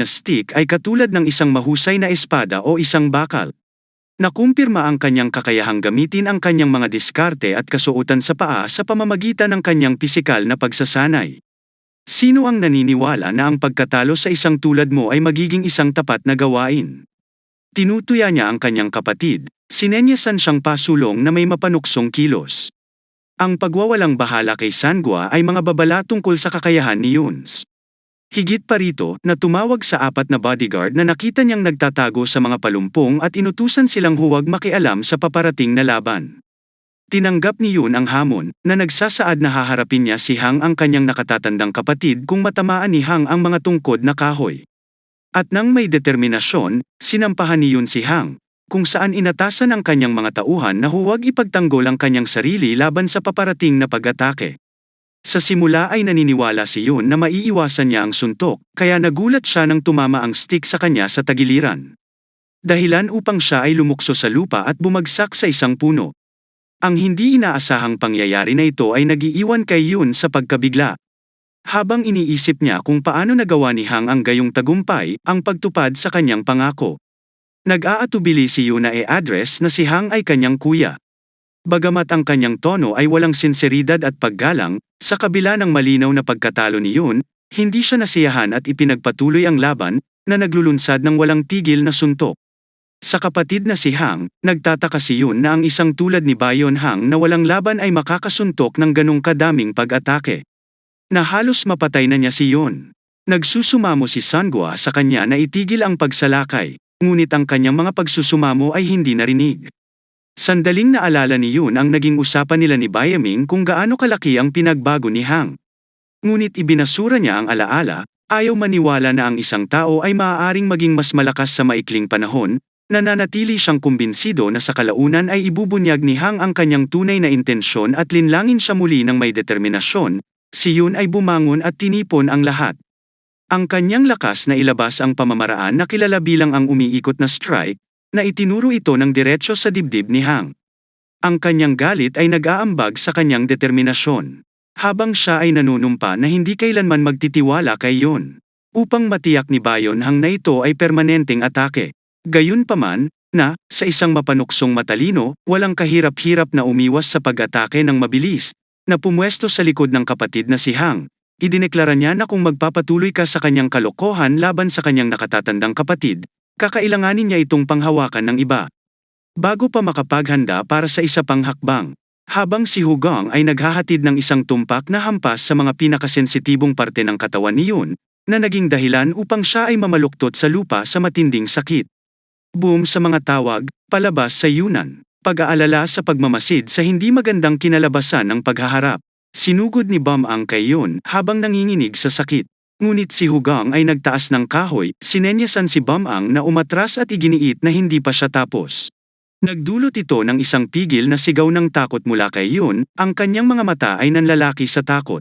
na stick ay katulad ng isang mahusay na espada o isang bakal. Nakumpirma ang kanyang kakayahang gamitin ang kanyang mga diskarte at kasuotan sa paa sa pamamagitan ng kanyang pisikal na pagsasanay. Sino ang naniniwala na ang pagkatalo sa isang tulad mo ay magiging isang tapat na gawain? Tinutuya niya ang kanyang kapatid, sinenyasan siyang pasulong na may mapanuksong kilos. Ang pagwawalang bahala kay Sangwa ay mga babala tungkol sa kakayahan ni Yuns. Higit pa rito, na tumawag sa apat na bodyguard na nakita niyang nagtatago sa mga palumpong at inutusan silang huwag makialam sa paparating na laban. Tinanggap ni Yun ang hamon, na nagsasaad na haharapin niya si Hang ang kanyang nakatatandang kapatid kung matamaan ni Hang ang mga tungkod na kahoy. At nang may determinasyon, sinampahan ni Yun si Hang, kung saan inatasan ang kanyang mga tauhan na huwag ipagtanggol ang kanyang sarili laban sa paparating na pag-atake. Sa simula ay naniniwala si Yun na maiiwasan niya ang suntok, kaya nagulat siya nang tumama ang stick sa kanya sa tagiliran. Dahilan upang siya ay lumukso sa lupa at bumagsak sa isang puno. Ang hindi inaasahang pangyayari na ito ay nagiiwan kay Yun sa pagkabigla. Habang iniisip niya kung paano nagawa ni Hang ang gayong tagumpay, ang pagtupad sa kanyang pangako. Nag-aatubili si Yun na e-address na si Hang ay kanyang kuya. Bagamat ang kanyang tono ay walang sinseridad at paggalang, sa kabila ng malinaw na pagkatalo ni Yun, hindi siya nasiyahan at ipinagpatuloy ang laban, na naglulunsad ng walang tigil na suntok. Sa kapatid na si Hang, nagtataka si Yun na ang isang tulad ni Bayon Hang na walang laban ay makakasuntok ng ganong kadaming pag-atake. Na halos mapatay na niya si Yun. Nagsusumamo si Sangwa sa kanya na itigil ang pagsalakay, ngunit ang kanyang mga pagsusumamo ay hindi narinig. Sandaling naalala ni Yun ang naging usapan nila ni Bayaming kung gaano kalaki ang pinagbago ni Hang. Ngunit ibinasura niya ang alaala, ayaw maniwala na ang isang tao ay maaaring maging mas malakas sa maikling panahon, nananatili siyang kumbinsido na sa kalaunan ay ibubunyag ni Hang ang kanyang tunay na intensyon at linlangin siya muli ng may determinasyon, si Yun ay bumangon at tinipon ang lahat. Ang kanyang lakas na ilabas ang pamamaraan na kilala bilang ang umiikot na strike, na itinuro ito ng diretsyo sa dibdib ni Hang. Ang kanyang galit ay nag-aambag sa kanyang determinasyon. Habang siya ay nanunumpa na hindi kailanman magtitiwala kay Yon. Upang matiyak ni Bayon Hang na ito ay permanenteng atake. Gayunpaman, na, sa isang mapanuksong matalino, walang kahirap-hirap na umiwas sa pag-atake ng mabilis, na pumwesto sa likod ng kapatid na si Hang. Idineklara niya na kung magpapatuloy ka sa kanyang kalokohan laban sa kanyang nakatatandang kapatid, kakailanganin niya itong panghawakan ng iba. Bago pa makapaghanda para sa isa pang hakbang, habang si Hugong ay naghahatid ng isang tumpak na hampas sa mga pinakasensitibong parte ng katawan ni Yun, na naging dahilan upang siya ay mamaluktot sa lupa sa matinding sakit. Boom sa mga tawag, palabas sa Yunan, pag-aalala sa pagmamasid sa hindi magandang kinalabasan ng paghaharap. Sinugod ni Bam ang kay Yun habang nanginginig sa sakit. Ngunit si Hugang ay nagtaas ng kahoy, sinenyasan si Bamang na umatras at iginiit na hindi pa siya tapos. Nagdulot ito ng isang pigil na sigaw ng takot mula kay Yun, ang kanyang mga mata ay nanlalaki sa takot.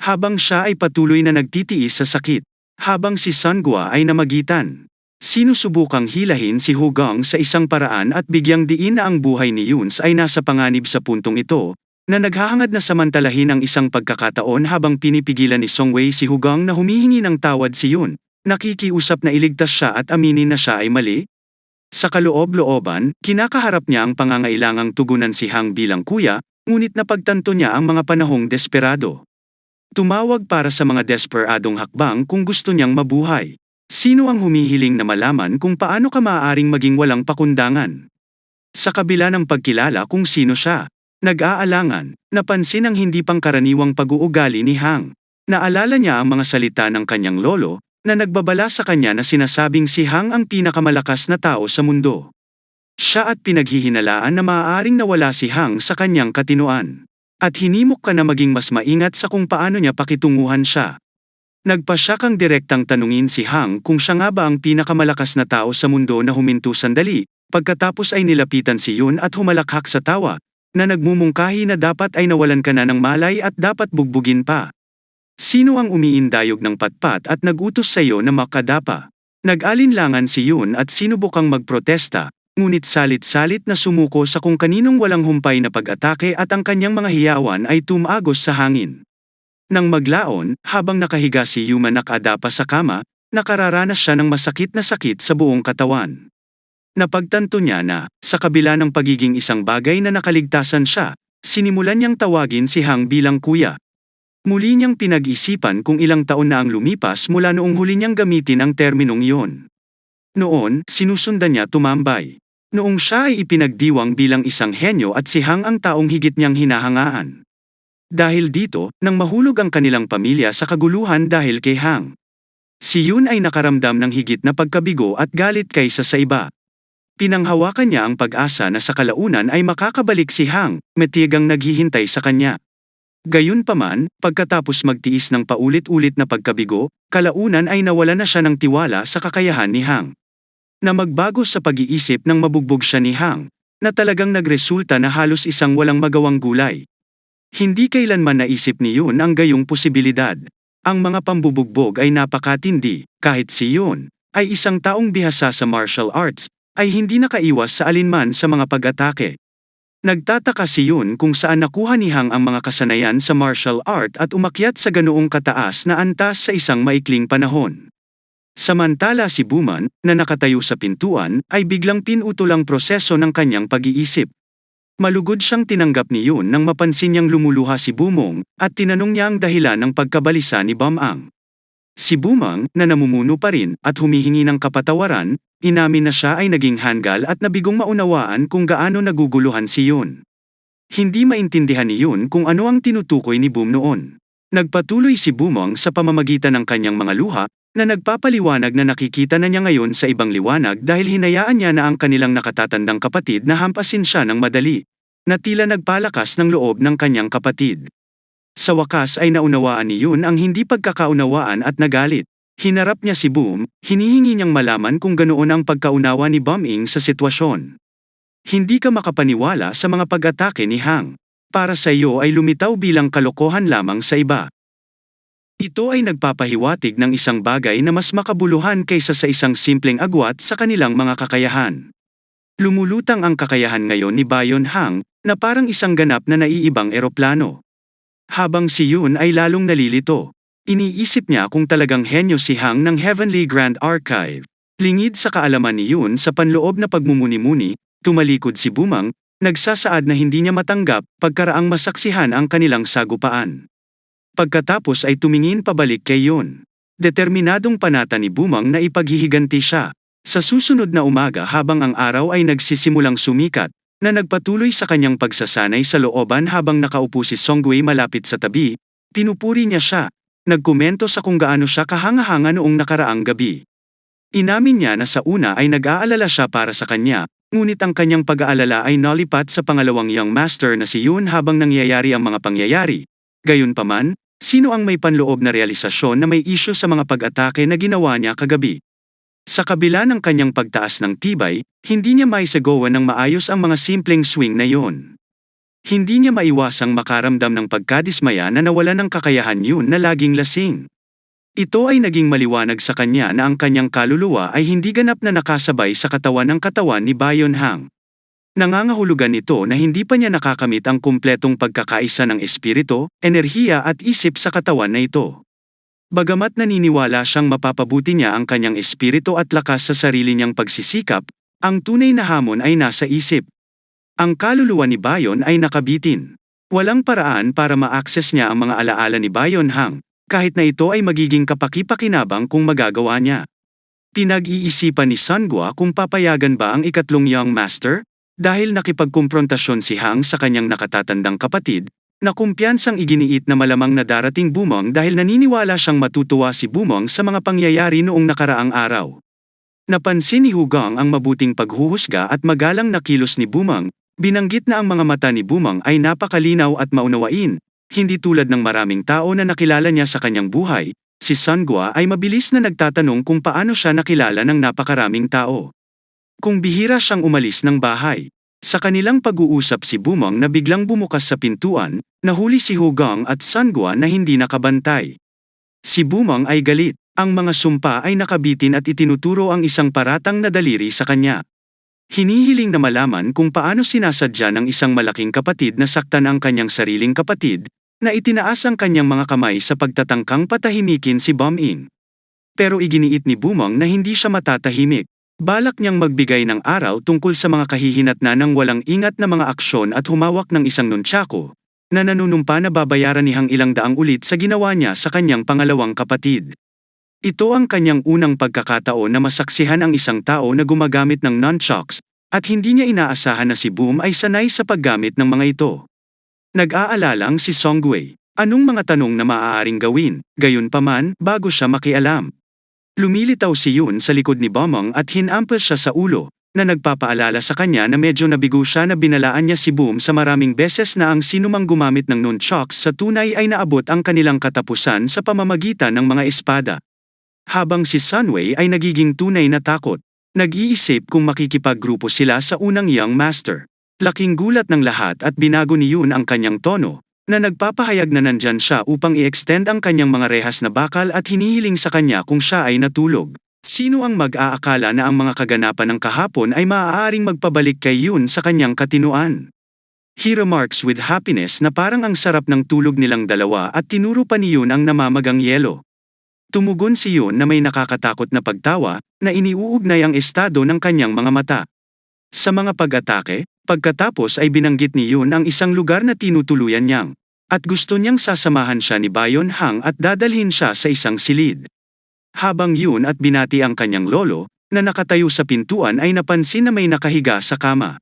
Habang siya ay patuloy na nagtitiis sa sakit, habang si Sangwa ay namagitan. Sinusubukang hilahin si Hugang sa isang paraan at bigyang diin na ang buhay ni Yuns ay nasa panganib sa puntong ito, na naghahangad na samantalahin ang isang pagkakataon habang pinipigilan ni Songwei si Hugang na humihingi ng tawad si Yun, nakikiusap na iligtas siya at aminin na siya ay mali. Sa kaloob-looban, kinakaharap niya ang pangangailangang tugunan si Hang bilang kuya, ngunit napagtanto niya ang mga panahong desperado. Tumawag para sa mga desperadong hakbang kung gusto niyang mabuhay. Sino ang humihiling na malaman kung paano ka maaaring maging walang pakundangan? Sa kabila ng pagkilala kung sino siya, Nag-aalangan, napansin ang hindi pangkaraniwang pag-uugali ni Hang. Naalala niya ang mga salita ng kanyang lolo, na nagbabala sa kanya na sinasabing si Hang ang pinakamalakas na tao sa mundo. Siya at pinaghihinalaan na maaaring nawala si Hang sa kanyang katinuan. At hinimok ka na maging mas maingat sa kung paano niya pakitunguhan siya. Nagpasya kang direktang tanungin si Hang kung siya nga ba ang pinakamalakas na tao sa mundo na huminto sandali, pagkatapos ay nilapitan si Yun at humalakhak sa tawa, na nagmumungkahi na dapat ay nawalan ka na ng malay at dapat bugbugin pa. Sino ang umiindayog ng patpat at nagutos sa iyo na makadapa? Nag-alinlangan si Yun at sinubukang magprotesta, ngunit salit-salit na sumuko sa kung kaninong walang humpay na pag-atake at ang kanyang mga hiyawan ay tumagos sa hangin. Nang maglaon, habang nakahiga si Yuma nakadapa sa kama, nakararanas siya ng masakit na sakit sa buong katawan. Napagtanto niya na, sa kabila ng pagiging isang bagay na nakaligtasan siya, sinimulan niyang tawagin si Hang bilang kuya. Muli niyang pinag-isipan kung ilang taon na ang lumipas mula noong huli niyang gamitin ang terminong iyon. Noon, sinusundan niya tumambay. Noong siya ay ipinagdiwang bilang isang henyo at si Hang ang taong higit niyang hinahangaan. Dahil dito, nang mahulog ang kanilang pamilya sa kaguluhan dahil kay Hang. Si Yun ay nakaramdam ng higit na pagkabigo at galit kaysa sa iba. Pinanghawakan niya ang pag-asa na sa kalaunan ay makakabalik si Hang, metigang naghihintay sa kanya. Gayunpaman, pagkatapos magtiis ng paulit-ulit na pagkabigo, kalaunan ay nawala na siya ng tiwala sa kakayahan ni Hang. Na magbago sa pag-iisip ng mabugbog siya ni Hang, na talagang nagresulta na halos isang walang magawang gulay. Hindi kailanman naisip ni Yun ang gayong posibilidad. Ang mga pambubugbog ay napakatindi, kahit si Yun, ay isang taong bihasa sa martial arts, ay hindi nakaiwas sa alinman sa mga pag-atake. Nagtataka si Yun kung saan nakuha ni Hang ang mga kasanayan sa martial art at umakyat sa ganoong kataas na antas sa isang maikling panahon. Samantala si Buman, na nakatayo sa pintuan, ay biglang pinutol ang proseso ng kanyang pag-iisip. Malugod siyang tinanggap ni Yun nang mapansin niyang lumuluha si Bumong, at tinanong niya ang dahilan ng pagkabalisa ni Bamang. Si Bumang, na namumuno pa rin at humihingi ng kapatawaran, inamin na siya ay naging hanggal at nabigong maunawaan kung gaano naguguluhan si Yun. Hindi maintindihan ni Yun kung ano ang tinutukoy ni Boom noon. Nagpatuloy si Bumang sa pamamagitan ng kanyang mga luha, na nagpapaliwanag na nakikita na niya ngayon sa ibang liwanag dahil hinayaan niya na ang kanilang nakatatandang kapatid na hampasin siya ng madali, na tila nagpalakas ng loob ng kanyang kapatid. Sa wakas ay naunawaan ni Yun ang hindi pagkakaunawaan at nagalit. Hinarap niya si Boom, hinihingi niyang malaman kung ganoon ang pagkaunawa ni Bombing sa sitwasyon. Hindi ka makapaniwala sa mga pag-atake ni Hang. Para sa iyo ay lumitaw bilang kalokohan lamang sa iba. Ito ay nagpapahiwatig ng isang bagay na mas makabuluhan kaysa sa isang simpleng agwat sa kanilang mga kakayahan. Lumulutang ang kakayahan ngayon ni Bayon Hang, na parang isang ganap na naiibang eroplano. Habang si Yun ay lalong nalilito. Iniisip niya kung talagang henyo si Hang ng Heavenly Grand Archive. Lingid sa kaalaman ni Yun sa panloob na pagmumuni-muni, tumalikod si Bumang, nagsasaad na hindi niya matanggap pagkaraang masaksihan ang kanilang sagupaan. Pagkatapos ay tumingin pabalik kay Yun. Determinadong panata ni Bumang na ipaghihiganti siya. Sa susunod na umaga habang ang araw ay nagsisimulang sumikat, na nagpatuloy sa kanyang pagsasanay sa looban habang nakaupo si Songwei malapit sa tabi, pinupuri niya siya, nagkomento sa kung gaano siya kahanga-hanga noong nakaraang gabi. Inamin niya na sa una ay nag-aalala siya para sa kanya, ngunit ang kanyang pag-aalala ay nalipat sa pangalawang young master na si Yun habang nangyayari ang mga pangyayari. Gayunpaman, sino ang may panloob na realisasyon na may isyu sa mga pag-atake na ginawa niya kagabi? Sa kabila ng kanyang pagtaas ng tibay, hindi niya maisagawa ng maayos ang mga simpleng swing na yon. Hindi niya maiwasang makaramdam ng pagkadismaya na nawala ng kakayahan yun na laging lasing. Ito ay naging maliwanag sa kanya na ang kanyang kaluluwa ay hindi ganap na nakasabay sa katawan ng katawan ni Bayon Hang. Nangangahulugan ito na hindi pa niya nakakamit ang kumpletong pagkakaisa ng espiritu, enerhiya at isip sa katawan na ito. Bagamat naniniwala siyang mapapabuti niya ang kanyang espiritu at lakas sa sarili niyang pagsisikap, ang tunay na hamon ay nasa isip. Ang kaluluwa ni Bayon ay nakabitin. Walang paraan para ma-access niya ang mga alaala ni Bayon Hang, kahit na ito ay magiging kapakipakinabang kung magagawa niya. Pinag-iisipan ni Sangwa kung papayagan ba ang ikatlong young master, dahil nakipagkumprontasyon si Hang sa kanyang nakatatandang kapatid, na kumpiyansang iginiit na malamang na darating Bumong dahil naniniwala siyang matutuwa si Bumong sa mga pangyayari noong nakaraang araw. Napansin ni Hugang ang mabuting paghuhusga at magalang na kilos ni Bumang, binanggit na ang mga mata ni Bumang ay napakalinaw at maunawain, hindi tulad ng maraming tao na nakilala niya sa kanyang buhay, si Sangwa ay mabilis na nagtatanong kung paano siya nakilala ng napakaraming tao. Kung bihira siyang umalis ng bahay, sa kanilang pag-uusap si Bumang na biglang bumukas sa pintuan, nahuli si Hugang at Sangwa na hindi nakabantay. Si Bumang ay galit, ang mga sumpa ay nakabitin at itinuturo ang isang paratang na daliri sa kanya. Hinihiling na malaman kung paano sinasadya ng isang malaking kapatid na saktan ang kanyang sariling kapatid, na itinaas ang kanyang mga kamay sa pagtatangkang patahimikin si Bum-in. pero iginiit ni Bumong na hindi siya matatahimik. Balak niyang magbigay ng aral tungkol sa mga kahihinatna ng walang ingat na mga aksyon at humawak ng isang nuntsako, na nanunumpa na babayaran nihang ilang daang ulit sa ginawa niya sa kanyang pangalawang kapatid. Ito ang kanyang unang pagkakataon na masaksihan ang isang tao na gumagamit ng nunchucks, at hindi niya inaasahan na si Boom ay sanay sa paggamit ng mga ito. Nag-aalalang si Songwei, anong mga tanong na maaaring gawin, gayunpaman, bago siya makialam. Lumilitaw si Yun sa likod ni Bomong at hinampel siya sa ulo, na nagpapaalala sa kanya na medyo nabigo siya na binalaan niya si Boom sa maraming beses na ang sinumang gumamit ng nunchucks sa tunay ay naabot ang kanilang katapusan sa pamamagitan ng mga espada. Habang si Sunway ay nagiging tunay na takot, nag-iisip kung makikipaggrupo sila sa unang Young Master. Laking gulat ng lahat at binago ni Yun ang kanyang tono, na nagpapahayag na nandyan siya upang i-extend ang kanyang mga rehas na bakal at hinihiling sa kanya kung siya ay natulog. Sino ang mag-aakala na ang mga kaganapan ng kahapon ay maaaring magpabalik kay Yun sa kanyang katinuan? He remarks with happiness na parang ang sarap ng tulog nilang dalawa at tinuro pa ni Yun ang namamagang yelo. Tumugon si Yun na may nakakatakot na pagtawa na iniuugnay ang estado ng kanyang mga mata. Sa mga pag-atake, pagkatapos ay binanggit ni Yun ang isang lugar na tinutuluyan niyang, at gusto niyang sasamahan siya ni Bayon Hang at dadalhin siya sa isang silid. Habang Yun at binati ang kanyang lolo, na nakatayo sa pintuan ay napansin na may nakahiga sa kama.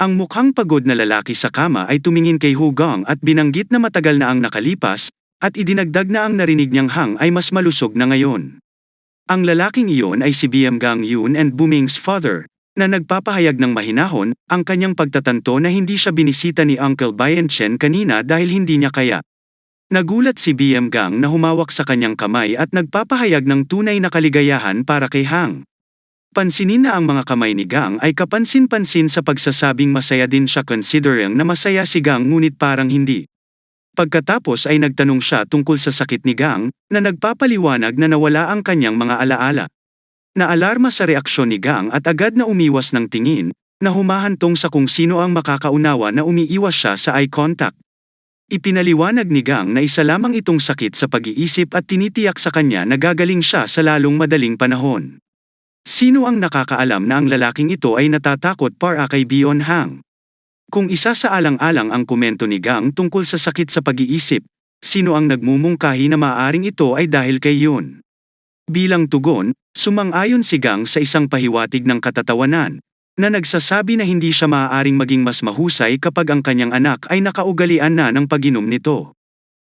Ang mukhang pagod na lalaki sa kama ay tumingin kay Hugong at binanggit na matagal na ang nakalipas, at idinagdag na ang narinig niyang hang ay mas malusog na ngayon. Ang lalaking iyon ay si BM Gang Yun and Booming's father, na nagpapahayag ng mahinahon, ang kanyang pagtatanto na hindi siya binisita ni Uncle Bayan Chen kanina dahil hindi niya kaya. Nagulat si BM Gang na humawak sa kanyang kamay at nagpapahayag ng tunay na kaligayahan para kay Hang. Pansinin na ang mga kamay ni Gang ay kapansin-pansin sa pagsasabing masaya din siya considering na masaya si Gang ngunit parang hindi. Pagkatapos ay nagtanong siya tungkol sa sakit ni Gang, na nagpapaliwanag na nawala ang kanyang mga alaala. Naalarma sa reaksyon ni Gang at agad na umiwas ng tingin, na humahantong sa kung sino ang makakaunawa na umiiwas siya sa eye contact. Ipinaliwanag ni Gang na isa lamang itong sakit sa pag-iisip at tinitiyak sa kanya na gagaling siya sa lalong madaling panahon. Sino ang nakakaalam na ang lalaking ito ay natatakot para kay Bion Hang? Kung isa sa alang-alang ang komento ni Gang tungkol sa sakit sa pag-iisip, sino ang nagmumungkahi na maaring ito ay dahil kay Yun? Bilang tugon, sumang-ayon si Gang sa isang pahiwatig ng katatawanan, na nagsasabi na hindi siya maaaring maging mas mahusay kapag ang kanyang anak ay nakaugalian na ng paginom nito.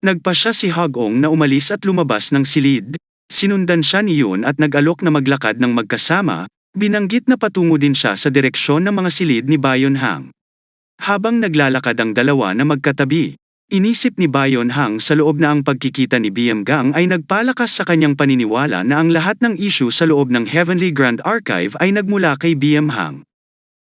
Nagpa siya si Hagong na umalis at lumabas ng silid, sinundan siya ni Yun at nag-alok na maglakad ng magkasama, binanggit na patungo din siya sa direksyon ng mga silid ni Bayon Hang. Habang naglalakad ang dalawa na magkatabi, inisip ni Bayon Hang sa loob na ang pagkikita ni BM Gang ay nagpalakas sa kanyang paniniwala na ang lahat ng issue sa loob ng Heavenly Grand Archive ay nagmula kay BM Hang.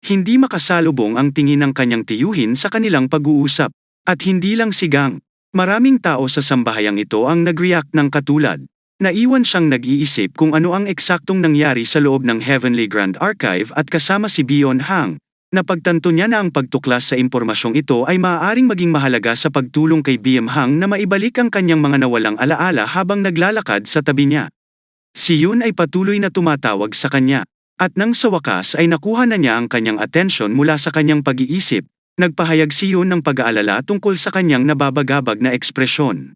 Hindi makasalubong ang tingin ng kanyang tiyuhin sa kanilang pag-uusap, at hindi lang si Gang. Maraming tao sa sambahayang ito ang nag-react ng katulad. Naiwan siyang nag-iisip kung ano ang eksaktong nangyari sa loob ng Heavenly Grand Archive at kasama si Bion Hang, Napagtanto niya na ang pagtuklas sa impormasyong ito ay maaaring maging mahalaga sa pagtulong kay BM Hang na maibalik ang kanyang mga nawalang alaala habang naglalakad sa tabi niya. Si Yun ay patuloy na tumatawag sa kanya, at nang sa wakas ay nakuha na niya ang kanyang atensyon mula sa kanyang pag-iisip, nagpahayag si Yun ng pag-aalala tungkol sa kanyang nababagabag na ekspresyon.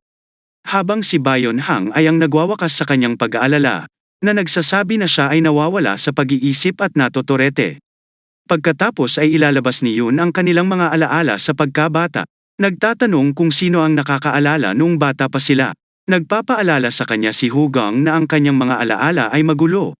Habang si Bayon Hang ay ang nagwawakas sa kanyang pag-aalala, na nagsasabi na siya ay nawawala sa pag-iisip at natotorete. Pagkatapos ay ilalabas ni Yun ang kanilang mga alaala sa pagkabata. Nagtatanong kung sino ang nakakaalala noong bata pa sila. Nagpapaalala sa kanya si Hugong na ang kanyang mga alaala ay magulo,